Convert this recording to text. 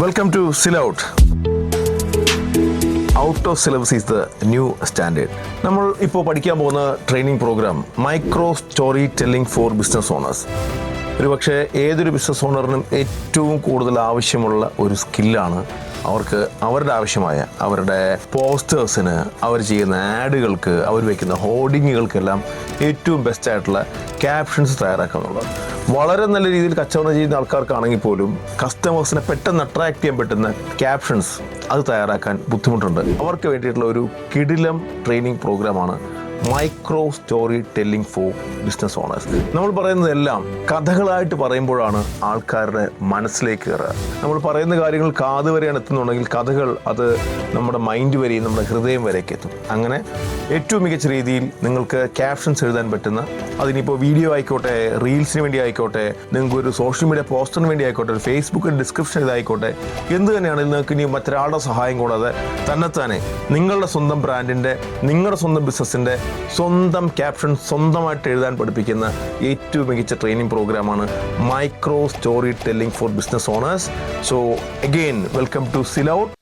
Welcome to Silhouette out of syllabus is the new standard നമ്മൾ ഇപ്പോൾ പഠിക്കാൻ പോകുന്ന training programme micro storytelling for business owners ഒരുപക്ഷെ ഏതൊരു ബിസിനസ് ഓണറിനും ഏറ്റവും കൂടുതൽ ആവശ്യമുള്ള ഒരു സ്കില്ലാണ് അവർക്ക് അവരുടെ ആവശ്യമായ അവരുടെ പോസ്റ്റേഴ്സിന് അവർ ചെയ്യുന്ന ആഡുകൾക്ക് അവർ വയ്ക്കുന്ന ഹോർഡിങ്ങുകൾക്കെല്ലാം ഏറ്റവും ബെസ്റ്റ് ആയിട്ടുള്ള ക്യാപ്ഷൻസ് തയ്യാറാക്കുക എന്നുള്ളത് വളരെ നല്ല രീതിയിൽ കച്ചവടം ചെയ്യുന്ന ആൾക്കാർക്കാണെങ്കിൽ പോലും കസ്റ്റമേഴ്സിനെ പെട്ടെന്ന് അട്രാക്ട് ചെയ്യാൻ പറ്റുന്ന ക്യാപ്ഷൻസ് അത് തയ്യാറാക്കാൻ ബുദ്ധിമുട്ടുണ്ട്. അവർക്ക് വേണ്ടിയിട്ടുള്ള ഒരു കിടിലം ട്രെയിനിങ് പ്രോഗ്രാമാണ് micro storytelling for business owners നമ്മൾ പറയുന്നതെല്ലാം കഥകളായിട്ട് പറയുമ്പോഴാണ് ആൾക്കാരുടെ മനസ്സിലേക്ക് കയറുക. നമ്മൾ പറയുന്ന കാര്യങ്ങൾ കാത് വരെയാണ് എത്തുന്നുണ്ടെങ്കിൽ കഥകൾ അത് നമ്മുടെ മൈൻഡ് വരെയും നമ്മുടെ ഹൃദയം വരെയൊക്കെ എത്തും. അങ്ങനെ ഏറ്റവും മികച്ച രീതിയിൽ നിങ്ങൾക്ക് ക്യാപ്ഷൻസ് എഴുതാൻ പറ്റുന്ന അതിനിപ്പോൾ വീഡിയോ ആയിക്കോട്ടെ റീൽസിന് വേണ്ടി ആയിക്കോട്ടെ നിങ്ങൾക്ക് ഒരു സോഷ്യൽ മീഡിയ പോസ്റ്ററിന് വേണ്ടി ആയിക്കോട്ടെ ഒരു ഫേസ്ബുക്ക് ഡിസ്ക്രിപ്ഷൻ ഇതായിക്കോട്ടെ എന്ത് തന്നെയാണെങ്കിലും നിങ്ങൾക്ക് ഇനി മറ്റൊരാളുടെ സഹായം കൂടാതെ തന്നെത്താനെ നിങ്ങളുടെ സ്വന്തം ബ്രാൻഡിന്റെ നിങ്ങളുടെ സ്വന്തം ബിസിനസ്സിന്റെ സ്വന്തം ക്യാപ്ഷൻ സ്വന്തമായിട്ട് എഴുതാൻ പഠിപ്പിക്കുന്ന ഏറ്റവും മികച്ച ട്രെയിനിങ് പ്രോഗ്രാമാണ് micro storytelling for business owners. So again welcome to Silhouette